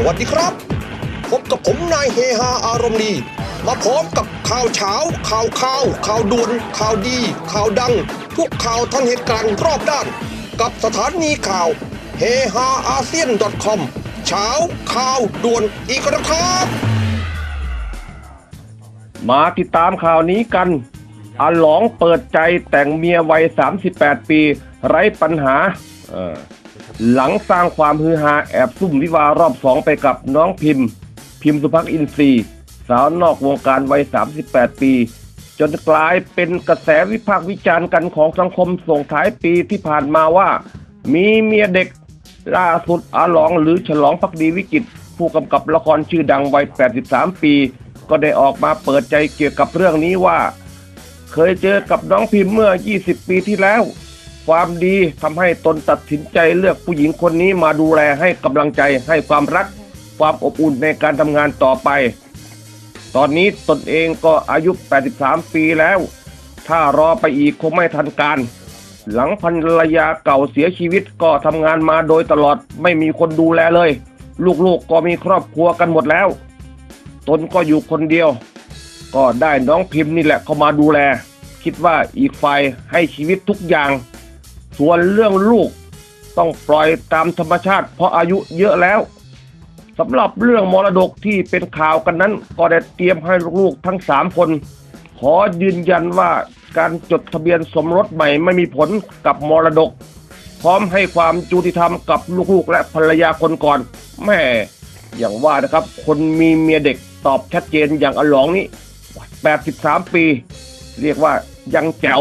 สวัสดีครับ พบกับผมนายเฮฮาอารมณ์ดี มาพร้อมกับข่าวเช้า ข่าวข่าว ข่าวด่วน ข่าวดี ข่าวดัง ทุกข่าวทันเหตุการณ์รอบด้าน กับสถานีข่าวเฮฮาอาเซียน .com เช้าข่าวด่วนอีกแล้วครับ มาติดตามข่าวนี้กันอาหลองเปิดใจแต่งเมียวัย 38 ปี ไร้ปัญหาเออ หลังสร้างความฮือฮาแอบซุ่มวิวารอบสองไปกับน้องพิมพ์ พิมพ์สุภักอินทรีย์สาวนอกวงการวัย 38 ปี จนกลายเป็นกระแสวิพากษ์วิจารณ์กันของสังคมส่งท้ายปีที่ผ่านมาว่า มีเมียเด็กล่าสุดอาหลองหรือฉลองพักดีวิจิต ผู้กำกับละครชื่อดังวัย 83 ปี ก็ได้ออกมาเปิดใจเกี่ยวกับเรื่องนี้ว่า เคยเจอกับน้องพิมพ์เมื่อ 20 ปีที่แล้ว ความดีทำให้ตนตัดสินใจเลือกผู้หญิงคนนี้มาดูแลให้กำลังใจให้ความรัก ความอบอุ่นในการทำงานต่อไป ตอนนี้ตนเองก็อายุ 83 ปีแล้ว ถ้ารอไปอีกคงไม่ทันการ หลังภรรยาเก่าเสียชีวิตก็ทำงานมาโดยตลอดไม่มีคนดูแลเลย ลูกๆก็มีครอบครัวกันหมดแล้ว ตนก็อยู่คนเดียว ก็ได้น้องพิมพ์นี่แหละเข้ามาดูแลคิดว่าอีกฝ่ายให้ชีวิตทุกอย่าง ส่วนเรื่องลูกต้องปล่อยตามธรรมชาติ เพราะอายุเยอะแล้วสำหรับเรื่องมรดกที่เป็นข่าวกันนั้น ก็ได้เตรียมให้ลูกๆทั้งสามคน ขอยืนยันว่าการจดทะเบียนสมรสใหม่ไม่มีผลกับมรดก พร้อมให้ความยุติธรรมกับลูกๆและภรรยาคนก่อนแม่อย่างว่านะครับ คนมีเมียเด็กตอบชัดเจนอย่างอลองนี้ 83 ปี เรียกว่ายังแจ๋ว